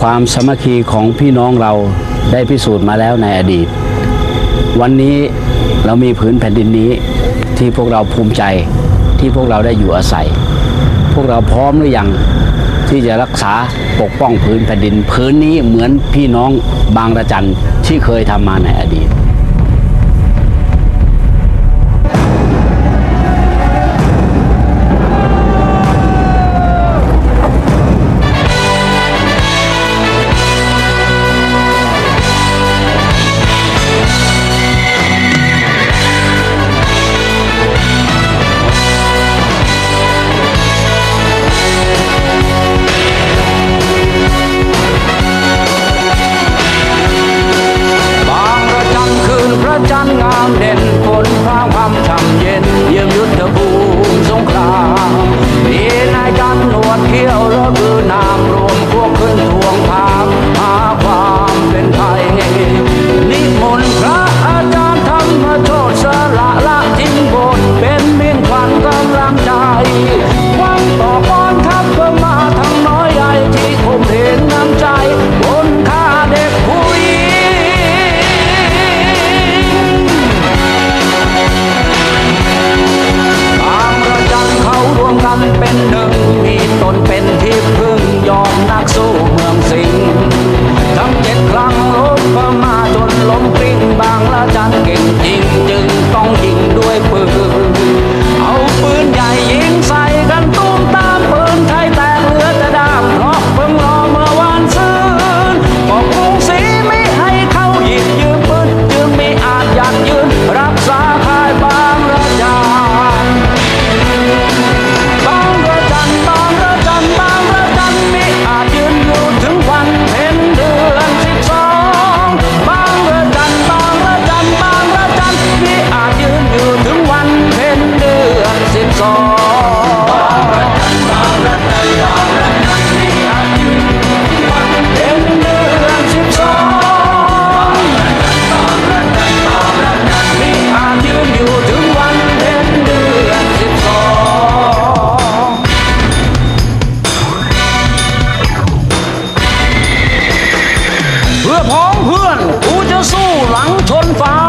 ความสมัคคีของพี่น้องเราได้พิสูจน์มาแล้วในอดีต วันนี้เรามีพื้นแผ่นดินนี้ที่พวกเราภูมิใจที่พวกเราได้อยู่อาศัย พวกเราพร้อมหรือยังที่จะรักษาปกป้องพื้นแผ่นดิน พื้นนี้เหมือนพี่น้องบางระจันที่เคยทำมาในอดีต เพื่อพ้องเพื่อนกูจะสู้หลังชนฟ้า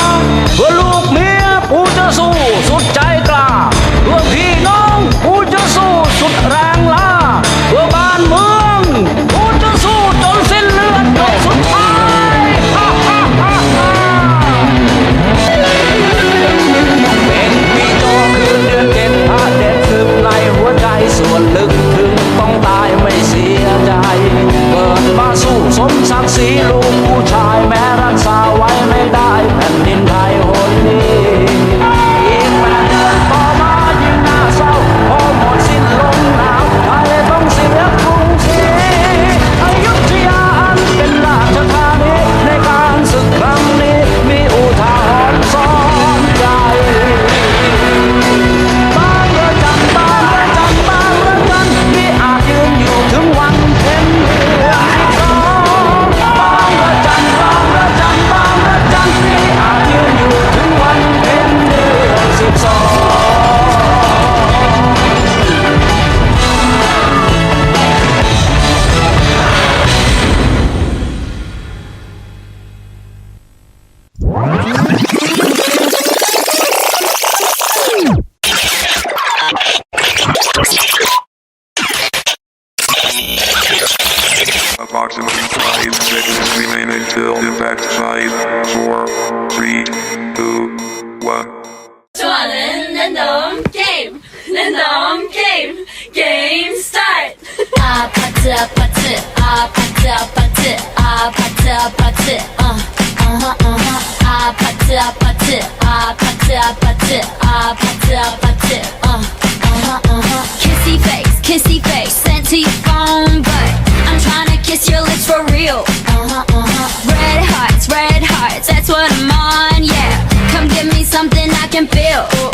and on game. Game start. Ah, party, party, ah, party, party, ah, party, party, uh, uh. Ah, party, party, ah, party, party, ah, party, party, uh, uh. Kissy face, kissy face, sent to your phone, but I'm trying to kiss your lips for real. Uh uh. Red hearts, red hearts, that's what I'm on, yeah. Come give me something I can feel.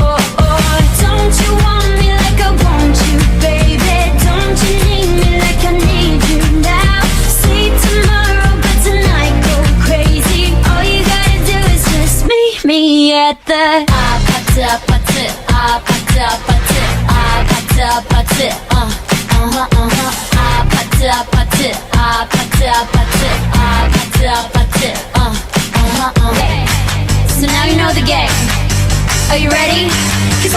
I popped up, I did. I up, I. Uh, uh huh, uh huh. I popped up, I did. I popped up, I Uh, uh huh. So now you know the game. Are you ready? Cause